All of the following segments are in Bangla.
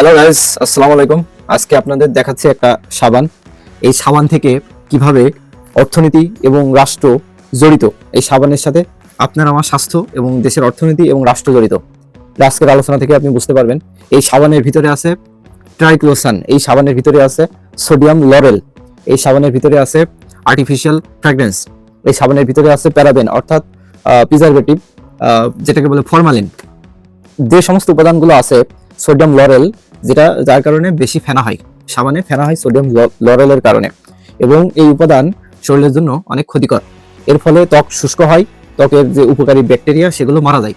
হ্যালো গাইস আসসালামু আলাইকুম আজকে আপনাদের দেখাচ্ছি একটা সাবান। এই সাবান থেকে কীভাবে অর্থনীতি এবং রাষ্ট্র জড়িত, এই সাবানের সাথে আপনার আমার স্বাস্থ্য এবং দেশের অর্থনীতি এবং রাষ্ট্র জড়িত। আজকের আলোচনা থেকে আপনি বুঝতে পারবেন, এই সাবানের ভিতরে আছে ট্রাইক্লোসান, এই সাবানের ভিতরে আছে সোডিয়াম লরেল, এই সাবানের ভিতরে আছে আর্টিফিশিয়াল ফ্র্যাগরেন্স এই সাবানের ভিতরে আছে প্যারাবেন, অর্থাৎ প্রিজারভেটিভ যেটাকে বলে ফরমালিন যে সমস্ত উপাদানগুলো আছে, সোডিয়াম লরেল যেটা, যার কারণে বেশি ফেনা হয়। সাবানে ফেনা হয় সোডিয়াম লরেলের কারণে। এবং এই উপাদান শরীরের জন্য অনেক ক্ষতিকর। এর ফলে ত্বক শুষ্ক হয়, ত্বকের যে উপকারী ব্যাকটেরিয়া, সেগুলো মারা যায়।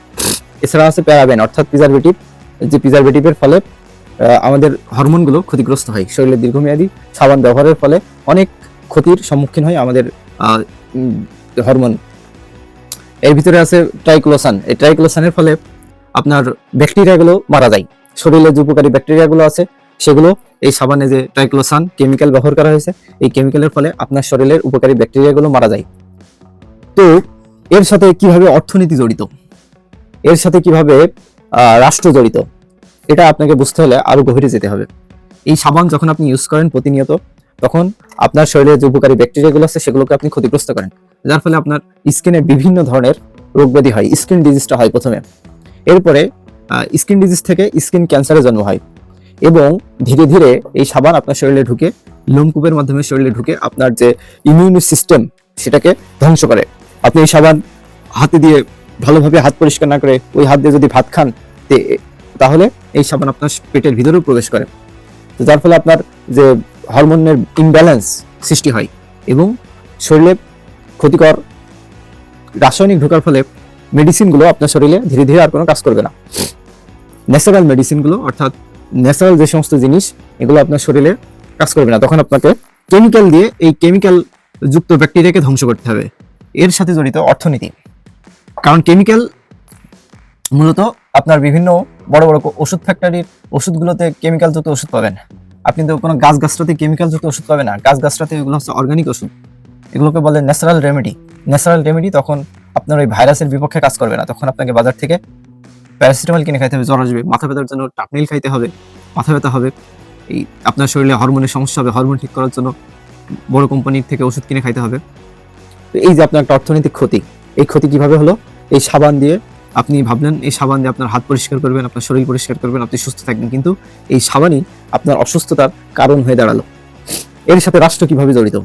এছাড়া আছে প্যারাবেন, অর্থাৎ প্রিজারভেটিভ যে প্রিজারভেটিভের ফলে আমাদের হরমোনগুলো ক্ষতিগ্রস্ত হয়। শরীরের দীর্ঘমেয়াদী সাবান ব্যবহারের ফলে অনেক ক্ষতির সম্মুখীন হয় আমাদের হরমোন। এর ভিতরে আছে ট্রাইক্লোসান। এই ট্রাইক্লোসানের ফলে আপনার ব্যাকটেরিয়াগুলো মারা যায়। শরীরে যে উপকারী ব্যাকটেরিয়াগুলো আছে, সেগুলো এই সাবানে যে ট্রাইক্লোসান কেমিক্যাল ব্যবহার করা হয়েছে, এই কেমিক্যালের ফলে আপনার শরীরের উপকারী ব্যাকটেরিয়াগুলো মারা যায়। তো, এর সাথে কীভাবে অর্থনীতি জড়িত? এর সাথে কীভাবে রাষ্ট্র জড়িত? এটা আপনাকে বুঝতে হলে আরও গভীরে যেতে হবে। এই সাবান যখন আপনি ইউজ করেন প্রতিনিয়ত, তখন আপনার শরীরে যে উপকারী ব্যাকটেরিয়াগুলো আছে, সেগুলোকে আপনি ক্ষতিগ্রস্ত করেন। যার ফলে আপনার স্কিনে বিভিন্ন ধরনের রোগব্যাধি হয়, স্কিন ডিজিজটা হয় প্রথমে। এরপরে স্কিন ডিজিজ থেকে স্কিন ক্যান্সারের জন্ম হয়। এবং ধীরে ধীরে এই সাবান আপনার শরীরে ঢুকে লোমকূপের মাধ্যমে শরীরে ঢুকে আপনার যে ইমিউন সিস্টেম সেটাকে ধ্বংস করে। আপনি এই সাবান হাতে দিয়ে ভালোভাবে হাত পরিষ্কার না করে ওই হাত দিয়ে যদি ভাত খান তাহলে এই সাবান আপনার পেটের ভিতরেও প্রবেশ করে। তো যার ফলে আপনার যে হরমোনের ইমব্যালেন্স সৃষ্টি হয় এবং শরীরে ক্ষতিকর রাসায়নিক ঢোকার ফলে মেডিসিনগুলো আপনার শরীরে ধীরে ধীরে আর কোনো কাজ করবে না। ন্যাচারাল মেডিসিনগুলো অর্থাৎ ন্যাচারাল যে সমস্ত জিনিস, এগুলো আপনার শরীরে কাজ করবে না। তখন আপনাকে কেমিক্যাল দিয়ে এই কেমিক্যাল যুক্ত ব্যাকটেরিয়াকে ধ্বংস করতে হবে। এর সাথে জড়িত অর্থনীতি। কারণ কেমিক্যাল মূলত আপনার বিভিন্ন বড় বড় ওষুধ ফ্যাক্টরির ওষুধগুলোতে কেমিক্যাল যুক্ত ওষুধ পাবেন। আপনি তো কোনো গাছ গাছটাতে কেমিক্যাল যুক্ত ওষুধ পাবেন না। গাছ গাছটাতে এগুলো হচ্ছে অর্গানিক ওষুধ। এগুলোকে বলে ন্যাচারাল রেমেডি ন্যাচারাল রেমেডি তখন আপনার ওই ভাইরাসের বিপক্ষে কাজ করবে না। তখন আপনাকে বাজার থেকে প্যারাসিটামল কিনে খাইতে হবে, জ্বর আসবে, মাথা ব্যথার জন্য টাপনিল খাইতে হবে, মাথা ব্যথা হবে। এই আপনার শরীরে হরমোনের সমস্যা হবে হরমোন ঠিক করার জন্য বড় কোম্পানির থেকে ওষুধ কিনে খাইতে হবে। তো এই যে আপনার একটা অর্থনৈতিক ক্ষতি, এই ক্ষতি কীভাবে হলো? এই সাবান দিয়ে আপনি ভাবলেন, এই সাবান দিয়ে আপনার হাত পরিষ্কার করবেন, আপনার শরীর পরিষ্কার করবেন, আপনি সুস্থ থাকবেন, কিন্তু এই সাবানই আপনার অসুস্থতার কারণ হয়ে দাঁড়াল। এর সাথে রাষ্ট্র কীভাবে জড়িত?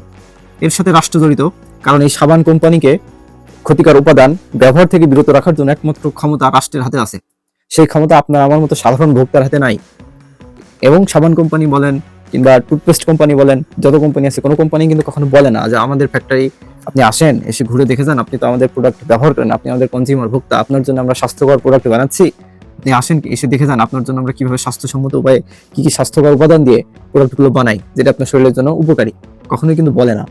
এর সাথে রাষ্ট্র জড়িত, কারণ এই সাবান কোম্পানিকে ক্ষতিকর উপাদান ব্যবহার থেকে বিরত রাখার জন্য একমাত্র ক্ষমতা রাষ্ট্রের হাতে আছে। সেই ক্ষমতা আপনার আমার মতো সাধারণ ভোক্তার হাতে নাই। এবং সাবান কোম্পানি বলেন কিংবা টুথপেস্ট কোম্পানি বলেন, যত কোম্পানি আছে, কোনো কোম্পানি কিন্তু কখনো বলে না যে আমাদের ফ্যাক্টরি আপনি আসেন, এসে ঘুরে দেখে যান, আপনি তো আমাদের প্রোডাক্ট ব্যবহার করেন, আপনি আমাদের কনজিউমার ভোক্তা, আপনার জন্য আমরা স্বাস্থ্যকর প্রোডাক্ট বানাচ্ছি। আপনি আসেন, এসে দেখে যান, আপনার জন্য আমরা কীভাবে স্বাস্থ্যসম্মত উপায়ে কি কি স্বাস্থ্যকর উপাদান দিয়ে প্রোডাক্টগুলো বানাই, যেটা আপনার শরীরের জন্য উপকারী। কখনোই কিন্তু বলে না।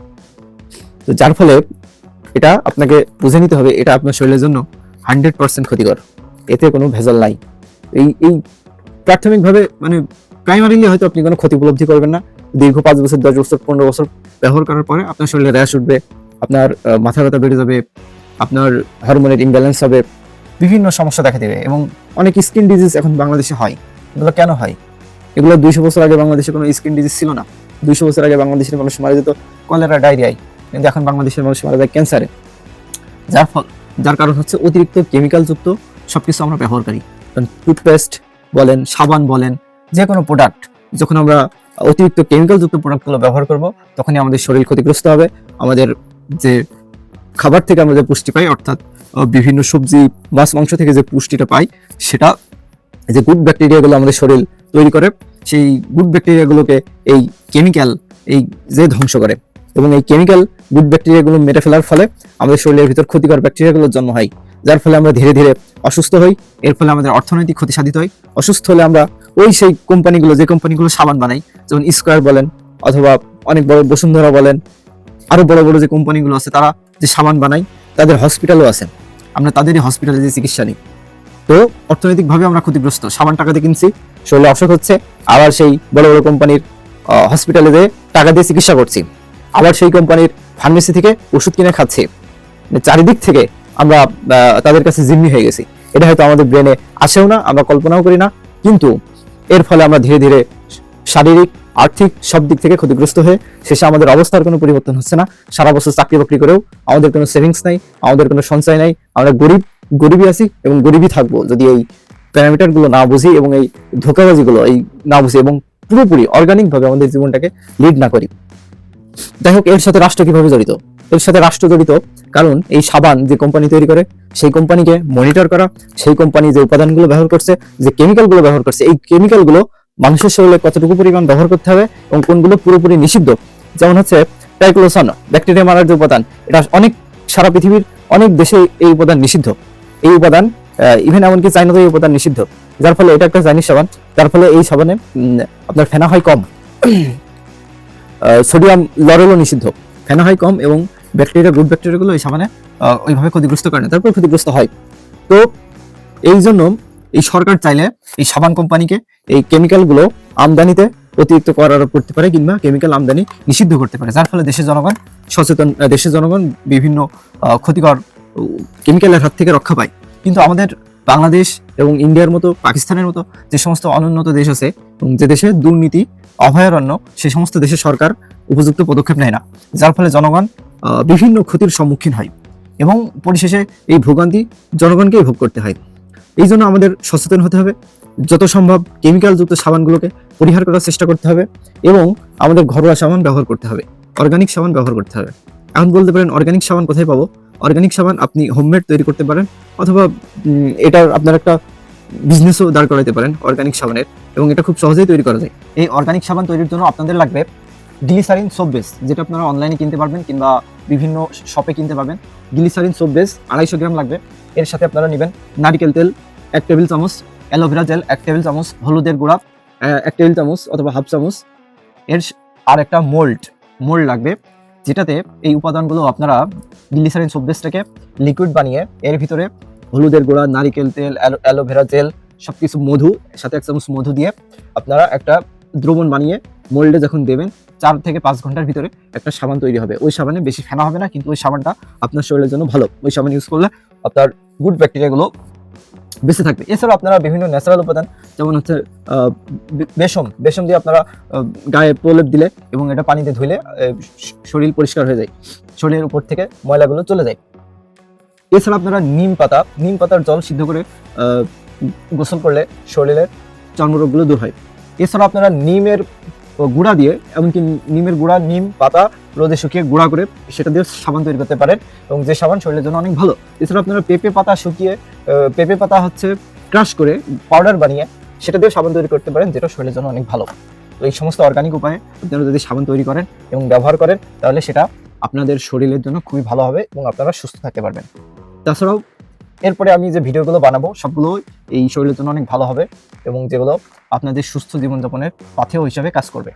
তো যার ফলে এটা আপনাকে বুঝে নিতে হবে, এটা আপনার শরীরের জন্য হান্ড্রেড পার্সেন্ট ক্ষতিকর। এতে কোনো ভেজাল নাই। এই এই প্রাথমিকভাবে মানে প্রাইমারিলি হয়তো আপনি কোনো ক্ষতি উপলব্ধি করবেন না। দীর্ঘ পাঁচ বছর, দশ বছর, পনেরো বছর ব্যবহার করার পরে আপনার শরীরে র্যাশ উঠবে, আপনার মাথা ব্যথা বেড়ে যাবে, আপনার হরমোনের ইমব্যালেন্স হবে, বিভিন্ন সমস্যা দেখা দেবে এবং অনেক স্কিন ডিজিজ এখন বাংলাদেশে হয়। এগুলো কেন হয়? এগুলো দুইশো বছর আগে বাংলাদেশে কোনো স্কিন ডিজিজ ছিল না। দুইশো বছর আগে বাংলাদেশের মানুষ মারা যেত, কলেরা, ডায়রিয়ায়। কিন্তু এখন বাংলাদেশের মানুষ মারা যায় ক্যান্সারে যার ফল, যার কারণ হচ্ছে অতিরিক্ত কেমিক্যাল যুক্ত সবকিছু আমরা ব্যবহার করি কারণ টুথপেস্ট বলেন, সাবান বলেন যে কোনো প্রোডাক্ট যখন আমরা অতিরিক্ত কেমিক্যাল যুক্ত প্রোডাক্টগুলো ব্যবহার করব, তখনই আমাদের শরীর ক্ষতিগ্রস্ত হবে। আমাদের যে খাবার থেকে আমরা যে পুষ্টি পাই, অর্থাৎ বিভিন্ন সবজি, মাছ, মাংস থেকে যে পুষ্টিটা পাই, সেটা যে গুড ব্যাকটেরিয়াগুলো আমাদের শরীর তৈরি করে, সেই গুড ব্যাকটেরিয়াগুলোকে এই কেমিক্যাল এই যে ধ্বংস করে। এবং এই কেমিক্যাল গুড ব্যাকটেরিয়াগুলো মেরে ফেলার ফলে আমাদের শরীরের ভিতর ক্ষতিকর ব্যাকটেরিয়াগুলোর জন্ম হয়। যার ফলে আমরা ধীরে ধীরে অসুস্থ হই, এর ফলে আমাদের অর্থনৈতিক ক্ষতি সাধিত হয়। অসুস্থ হলে আমরা ওই সেই কোম্পানিগুলো যে কোম্পানিগুলো সাবান বানাই, যেমন স্কোয়ার বলেন অথবা অনেক বড় বসুন্ধরা বলেন, আরও বড় বড় যে কোম্পানিগুলো আছে তারা যে সাবান বানায়, তাদের হসপিটালও আছে। আমরা তাদেরই হসপিটালে যে চিকিৎসা নিই। তো অর্থনৈতিকভাবে আমরা ক্ষতিগ্রস্ত। সাবান টাকা দিয়ে কিনছি, শরীরে অসুখ হচ্ছে, আবার সেই বড় বড় কোম্পানির হসপিটালে যে টাকা দিয়ে চিকিৎসা করছি। আবার সেই কোম্পানির ফার্মেসি থেকে ওষুধ কিনে খাচ্ছি। মানে চারিদিক থেকে আমরা তাদের কাছে জিম্মি হয়ে গেছি। এটা হয়তো আমাদের ব্রেনে আসেও না, আমরা কল্পনাও করি না। কিন্তু এর ফলে আমরা ধীরে ধীরে শারীরিক, আর্থিক সব দিক থেকে ক্ষতিগ্রস্ত হয়ে শেষে আমাদের অবস্থার কোনো পরিবর্তন হচ্ছে না। সারা বছর চাকরি বাকরি করেও আমাদের কোনো সেভিংস নাই, আমাদের কোনো সঞ্চয় নাই। আমরা গরিব, গরিবই আছি এবং গরিবই থাকব। যদি এই প্যারামিটারগুলো না বুঝি এবং এই ধোকাবাজিগুলো, এই না বুঝি এবং পুরোপুরি অর্গানিকভাবে আমাদের জীবনটাকে লিড না করি। যাই হোক, এর সাথে রাষ্ট্র কীভাবে জড়িত? এর সাথে রাষ্ট্র জড়িত কারণ এই সাবান যে কোম্পানি তৈরি করে, সেই কোম্পানিকে মনিটর করা, সেই কোম্পানি যে উপাদানগুলো ব্যবহার করছে, যে কেমিক্যালগুলো ব্যবহার করছে, এই কেমিক্যালগুলো মানুষের শরীরে কতটুকু পরিমাণ ব্যবহার করতে হবে এবং কোনগুলো পুরোপুরি নিষিদ্ধ? যেমন হচ্ছে টাইক্লোসন ব্যাকটেরিয়া মারার যে উপাদান, এটা অনেক সারা পৃথিবীর অনেক দেশে এই উপাদান নিষিদ্ধ। এই উপাদান ইভেন এমনকি চাইনাতে এই উপাদান নিষিদ্ধ। যার ফলে এটা একটা চাইনিজ সাবান, যার ফলে এই সাবানে আপনার ফেনা হয় কম। সোডিয়াম লরেলও নিষিদ্ধ। ফেনা হয় কম এবং ব্যাকটেরিয়া গুড ব্যাকটেরিয়াগুলো এই আহ, ওইভাবে ক্ষতিগ্রস্ত করে না। তারপর ক্ষতিগ্রস্ত হয়। তো এই জন্য এই সরকার চাইলে এই সাবান কোম্পানিকে এই কেমিক্যালগুলো আমদানিতে অতিরিক্ত কর আরোপ করতে পারে কিংবা কেমিক্যাল আমদানি নিষিদ্ধ করতে পারে। যার ফলে দেশের জনগণ সচেতন দেশের জনগণ বিভিন্ন ক্ষতিকর কেমিক্যালের হাত থেকে রক্ষা পায়। কিন্তু আমাদের বাংলাদেশ এবং ইন্ডিয়ার মতো, পাকিস্তানের মতো যে সমস্ত অনুন্নত দেশ আছে এবং যে দেশে দুর্নীতি, অভয়ারণ্য, সে সমস্ত দেশের সরকার উপযুক্ত পদক্ষেপ নেয় না। যার ফলে জনগণ বিভিন্ন ক্ষতির সম্মুখীন হয় এবং পরিশেষে এই ভোগান্তি জনগণকেই ভোগ করতে হয়। এই জন্য আমাদের সচেতন হতে হবে। যত সম্ভব কেমিক্যালযুক্ত সাবানগুলোকে পরিহার করার চেষ্টা করতে হবে এবং আমাদের ঘরোয়া সাবান ব্যবহার করতে হবে। অর্গানিক সাবান ব্যবহার করতে হবে। এখন বলতে পারেন, অর্গানিক সাবান কোথায় পাবো? অর্গানিক সাবান আপনি হোমমেড তৈরি করতে পারেন, অথবা এটার আপনার একটা বিজনেসও দাঁড় করাতে পারেন অর্গানিক সাবানের, এবং এটা খুব সহজেই তৈরি করা যায়। এই অর্গানিক সাবান তৈরির জন্য আপনাদের লাগবে গ্লিসারিন সোপ বেস যেটা আপনারা অনলাইনে কিনতে পারবেন কিংবা বিভিন্ন শপে কিনতে পারবেন। গ্লিসারিন সোপ বেস আড়াইশো গ্রাম লাগবে। এর সাথে আপনারা নেবেন নারিকেল তেল, এক টেবিল চামচ, অ্যালোভেরা জেল, এক টেবিল চামচ, হলুদের গুঁড়া এক টেবিল চামচ অথবা হাফ চামচ। এর আর একটা মোল্ড মোল্ড লাগবে। যেটাতে এই উপাদানগুলো আপনারা গ্লিসারিন সোপ বেসটাকে লিকুইড বানিয়ে এর ভিতরে হলুদের গুঁড়া, নারিকেল তেল, অ্যালো- অ্যালোভেরা জেল, সবকিছু মধু, সাথে এক চামচ মধু দিয়ে আপনারা একটা দ্রবণ বানিয়ে মোল্ডে যখন দেবেন, চার থেকে পাঁচ ঘণ্টার ভিতরে একটা সাবান তৈরি হবে। ওই সাবানে বেশি ফেনা হবে না, কিন্তু ওই সাবানটা আপনার শরীরের জন্য ভালো। ওই সাবান ইউজ করলে আপনার গুড ব্যাকটেরিয়াগুলো বেঁচে থাকবে। এছাড়াও আপনারা বিভিন্ন ন্যাচারাল উপাদান যেমন হচ্ছে আহ, বে- বেসম। বেসম দিয়ে আপনারা গায়ে প্রলেপ দিলে এবং এটা পানিতে ধুলে শরীর পরিষ্কার হয়ে যায়। শরীরের উপর থেকে ময়লাগুলো চলে যায়। এছাড়া আপনারা নিম পাতা নিম পাতার জল সিদ্ধ করে গোসল করলে শরীরের চর্মরোগগুলো দূর হয়। এছাড়া আপনারা নিমের গুঁড়া দিয়ে, এমনকি নিমের গুঁড়া, নিম, পাতা রোদে শুকিয়ে গুঁড়া করে সেটা দিয়ে সাবান তৈরি করতে পারেন এবং যে সাবান শরীরের জন্য অনেক ভালো। এছাড়া আপনারা পেঁপে পাতা শুকিয়ে পেঁপে পাতা হচ্ছে ক্রাশ করে পাউডার বানিয়ে সেটা দিয়ে সাবান তৈরি করতে পারেন, যেটা শরীরের জন্য অনেক ভালো। তো এই সমস্ত অর্গানিক উপায়ে আপনারা যদি সাবান তৈরি করেন এবং ব্যবহার করেন, তাহলে সেটা আপনাদের শরীরের জন্য খুবই ভালো হবে এবং আপনারা সুস্থ থাকতে পারবেন। তাছাড়াও এরপরে আমি যে ভিডিওগুলো বানাবো, সবগুলো এই শরীরের জন্য অনেক ভালো হবে এবং যেগুলো আপনাদের সুস্থ জীবনযাপনের পাথেও হিসাবে কাজ করবে।